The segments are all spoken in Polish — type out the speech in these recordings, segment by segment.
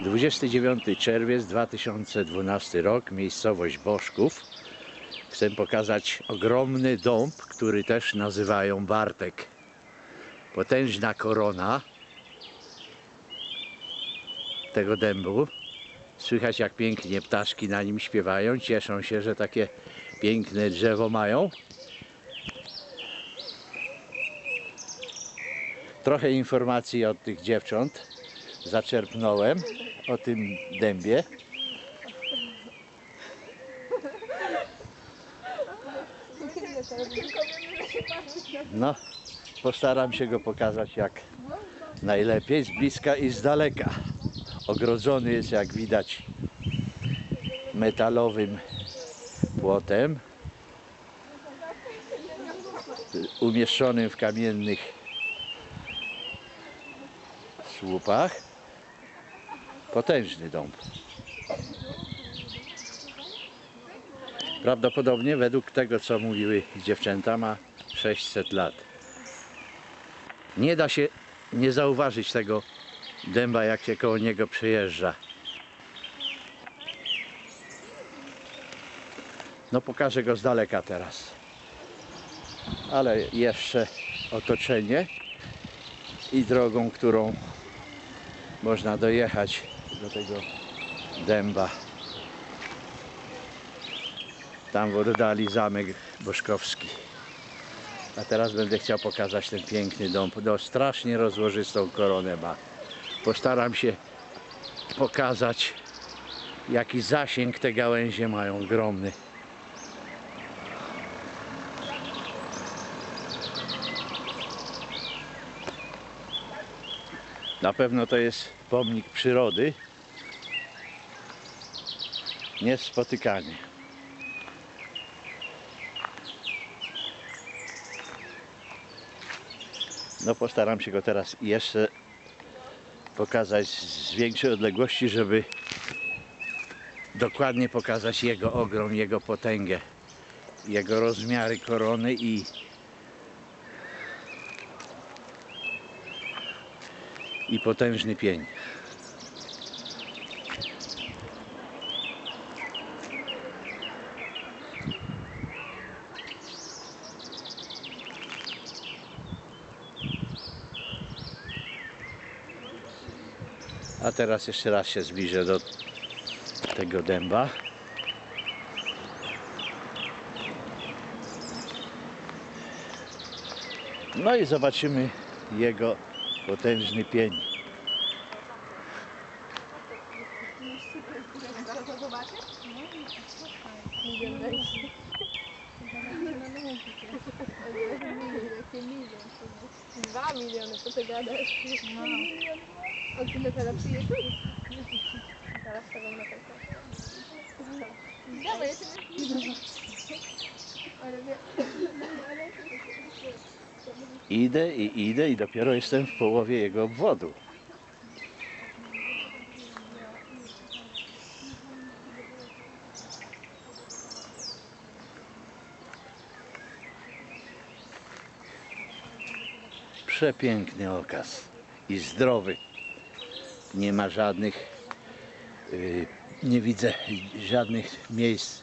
29 czerwiec 2012 rok, miejscowość Boszków. Chcę pokazać ogromny dąb, który też nazywają Bartek. Potężna korona tego dębu. Słychać jak pięknie ptaszki na nim śpiewają, cieszą się, że takie piękne drzewo mają. Trochę informacji od tych dziewcząt zaczerpnąłem o tym dębie. No, postaram się go pokazać jak najlepiej, z bliska i z daleka. Ogrodzony jest, jak widać, metalowym płotem, umieszczonym w kamiennych słupach. Potężny dąb. Prawdopodobnie według tego, co mówiły dziewczęta, ma 600 lat. Nie da się nie zauważyć tego dęba, jak się koło niego przejeżdża. No pokażę go z daleka teraz. Ale jeszcze otoczenie i drogą, którą można dojechać do tego dęba. Tam w oddali zamek Boszkowski. A teraz będę chciał pokazać ten piękny dąb. No, strasznie rozłożystą koronę ma. Postaram się pokazać, jaki zasięg te gałęzie mają ogromny. Na pewno to jest pomnik przyrody. Niespotykany. No postaram się go teraz jeszcze pokazać z większej odległości, żeby dokładnie pokazać jego ogrom, jego potęgę, jego rozmiary korony i i potężny pień. A teraz jeszcze raz się zbliżę do tego dęba. No i zobaczymy jego potężny pień. Dwa miliony, co ty gadasz? No. Od ile teraz przyjeżdżasz? Teraz tego na. Dawaj, ja cię Ale wie... Idę i idę i dopiero jestem w połowie jego obwodu. Przepiękny okaz i zdrowy. Nie ma żadnych, yy, nie widzę żadnych miejsc,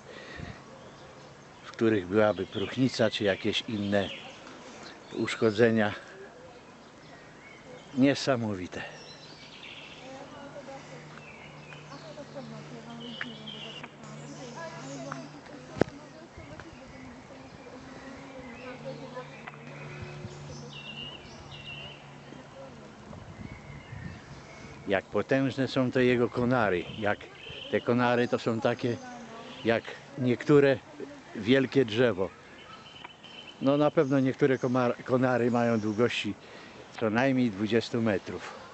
w których byłaby próchnica czy jakieś inne uszkodzenia niesamowite. Jak potężne są te jego konary. Jak te konary to są takie jak niektóre wielkie drzewo. No na pewno niektóre konary mają długości co najmniej 20 metrów.